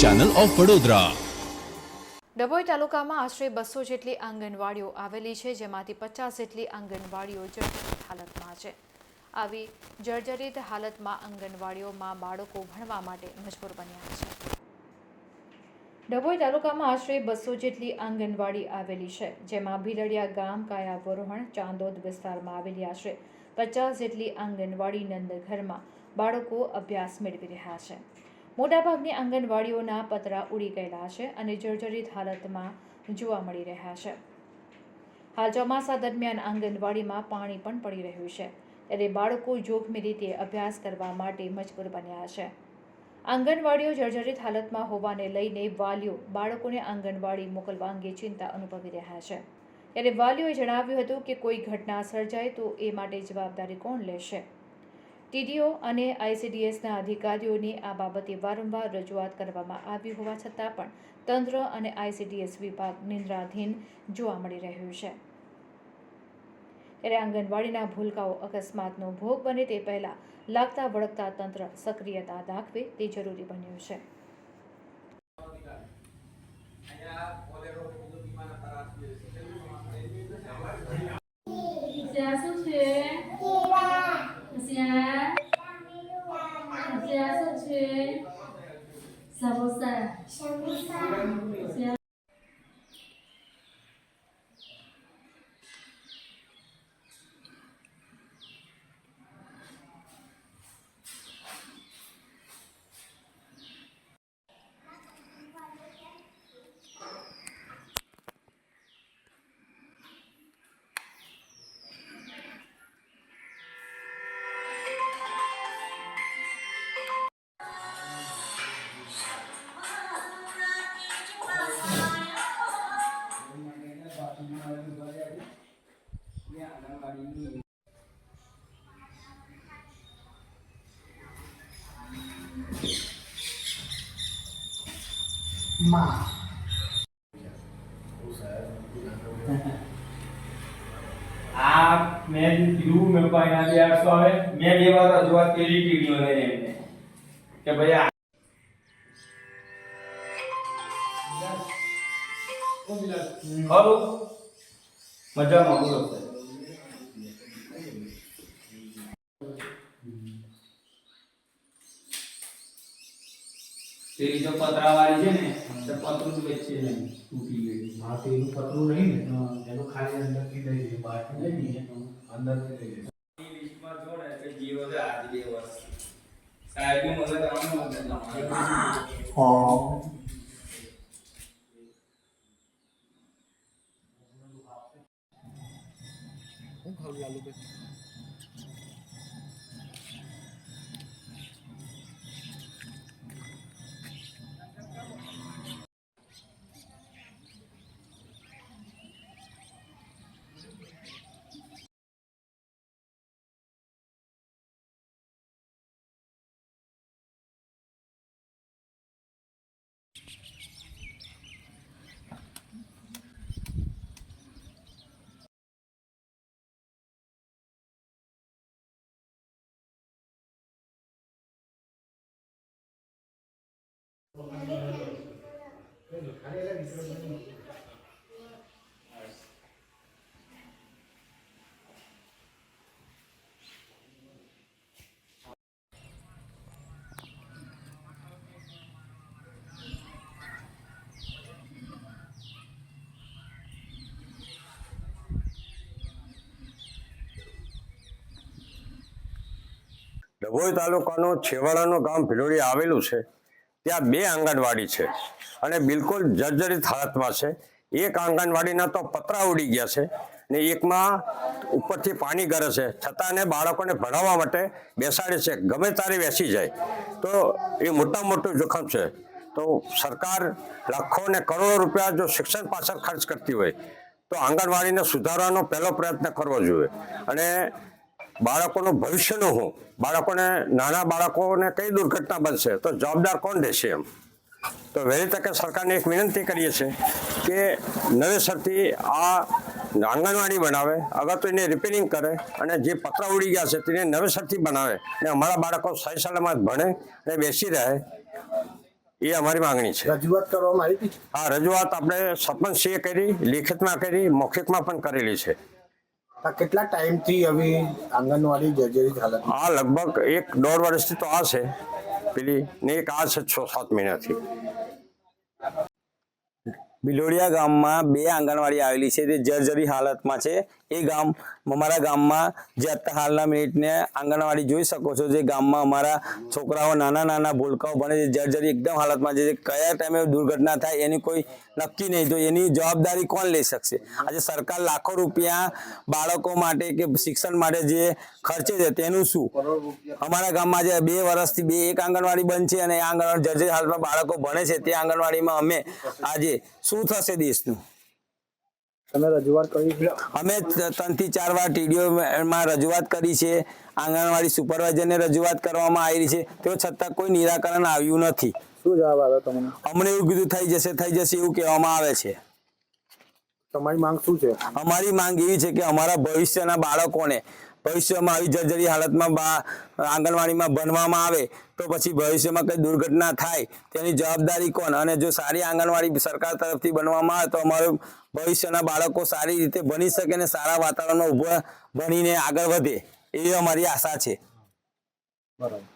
Channel of Vadodara Dabhoi તાલુકામાં આશરે બસો જેટલી આંગણવાડીઓ આવેલી છે, જેમાંથી પચાસ જેટલી આંગણવાડીઓ જર્જરિત હાલતમાં છે. આવી જર્જરિત હાલતમાં આંગણવાડીઓમાં બાળકો ભણવા માટે મજબૂર બન્યા છે. ડભોઈ તાલુકામાં આશરે બસો જેટલી આંગણવાડી આવેલી છે, જેમાં ભીલડિયા ગામ કાયા વરોહણ ચાંદોદ વિસ્તારમાં આવેલી આશરે પચાસ જેટલી આંગણવાડી નંદઘરમાં બાળકો અભ્યાસ મેળવી રહ્યા છે. મોટાભાગની આંગણવાડીઓના પતરા ઉડી ગયેલા છે અને જર્જરિત હાલતમાં જોવા મળી રહ્યા છે. હાલ ચોમાસા દરમિયાન આંગણવાડીમાં પાણી પણ પડી રહ્યું છે. ત્યારે બાળકો જોખમી રીતે અભ્યાસ કરવા માટે મજબૂર બન્યા છે. આંગણવાડીઓ જર્જરિત હાલતમાં હોવાને લઈને વાલીઓ બાળકોને આંગણવાડી મોકલવા અંગે ચિંતા અનુભવી રહ્યા છે. ત્યારે વાલીઓએ જણાવ્યું હતું કે કોઈ ઘટના સર્જાય તો એ માટે જવાબદારી કોણ લેશે? ટીડીઓ અને આઈસીડીએસના અધિકારીઓની આ બાબતે વારંવાર રજૂઆત કરવામાં આવી હોવા છતાં પણ તંત્ર અને આઈસીડીએસ વિભાગ નિંદ્રાધીન જોવા મળી રહ્યું છે. ત્યારે આંગણવાડીના ભૂલકાઓ અકસ્માતનો ભોગ બને તે પહેલાં લાગતા વળગતા તંત્ર સક્રિયતા દાખવે તે જરૂરી બન્યું છે. Samosa. Samosa. Sabosa. Saya. આ મેં કીધું મેં કોઈ એના બે આઠસો મેં મજામાં બોલો પેલી જો પતરાવાળી છે ને તે પતરું જ વેચે નહીં તૂટી ગઈ હા તો એનું પતરું નહીં ને એનું ખાલી અંદરથી લઈ જઈએ બહારથી લઈ જઈએ અંદરથી લઈ જઈએ એ લિસ્ટમાં જોડે કે જીરો છે આજ બે વર્ષ સાહેબ મને તમારું મદદ તમારે ડભોઈ તાલુકાનું છેવાડાનું ગામ ભિલોડી આવેલું છે. ત્યાં બે આંગણવાડી છે. અને બિલકુલ જર્જરિત હાલતમાં છે. એક આંગણવાડીના તો પતરા ઉડી ગયા છે ને એકમાં ઉપરથી પાણી ગરે છે. છતાં એને બાળકોને ભણાવવા માટે બેસાડે છે. ગમે તારે બેસી જાય. તો એ મોટા મોટું જોખમ છે. તો સરકાર લાખો ને કરોડો રૂપિયા જો શિક્ષણ પાછળ ખર્ચ કરતી હોય, તો આંગણવાડીને સુધારવાનો પહેલો પ્રયત્ન કરવો જોઈએ. અને બાળકોનું ભવિષ્યનું હું બાળકોને નાના બાળકોને કઈ દુર્ઘટના બનશે? તો જવાબદાર કોણ રહેશે એમ? તો વહેલી તકે સરકારને એક વિનંતી કરીએ છીએ કે નવેસરથી આ આંગણવાડી બનાવે અગર તો એને રિપેરિંગ કરે અને જે પતરા ઉડી ગયા છે તેને નવેસરથી બનાવે અને અમારા બાળકો સહી સલામત ભણે અને બેસી રહે એ અમારી માંગણી છે. રજૂઆત કરવામાં આવી હતી? આ રજૂઆત આપણે સરપંચશ્રીએ કરી લેખિતમાં કરી મૌખિકમાં પણ કરેલી છે. કેટલા ટાઈમથી હવે આંગણવાડી જર્જરિત હાલત આ લગભગ એક દોઢ વર્ષથી તો આ છે. પેલી, ને એક આ છે છ, સાત મહિનાથી. બિલોડિયા ગામમાં બે આંગણવાડી આવેલી છે. તે જર્જરી હાલતમાં છે. એ ગામ અમારા ગામમાં જે અત્યાર હાલના મિનિટને આંગણવાડી જોઈ શકો છો, જે ગામમાં અમારા છોકરાઓ નાના નાના ભૂલકાઓ ભણે છે જર્જરી એકદમ હાલતમાં છે કયા ટાઈમે દુર્ઘટના થાય એની કોઈ નક્કી નહીં, તો એની જવાબદારી કોણ લઈ શકશે? આજે સરકાર લાખો રૂપિયા બાળકો માટે કે શિક્ષણ માટે જે ખર્ચે છે, તેનું શું? અમારા ગામમાં જે બે વર્ષથી બે એક આંગણવાડી બંધ છે અને આંગણવાડી જર્જરી હાલતમાં બાળકો ભણે છે, તે આંગણવાડીમાં અમે આજે શું થશે દેશનું? તમે રજૂઆત કરી અમે ત્રણથી ચાર વાર ટીડીઓમાં રજૂઆત કરી છે. આંગણવાડી સુપરવાઇઝરને રજૂઆત કરવામાં આવી છે. તેઓ છતાં કોઈ નિરાકરણ આવ્યું નથી. શું જવાબ આવ્યો તમને? અમને એવું કીધું થઈ જશે થઈ જશે એવું કહેવામાં આવે છે. તમારી માંગ શું છે? અમારી માંગ એવી છે કે અમારા ભવિષ્યના બાળકોને ભવિષ્યમાં આવી જર્જરી હાલતમાં બા- આંગણવાડીમાં ભણવામાં આવે, તો પછી ભવિષ્યમાં કંઈ દુર્ઘટના થાય, તેની જવાબદારી કોણ? અને જો સારી આંગણવાડી સરકાર તરફથી બનવામાં આવે, તો અમારું ભવિષ્યના બાળકો સારી રીતે ભણી શકે અને સારા વાતાવરણમાં ઊભા ભણીને આગળ વધે, એવી અમારી આશા છે. બરાબર.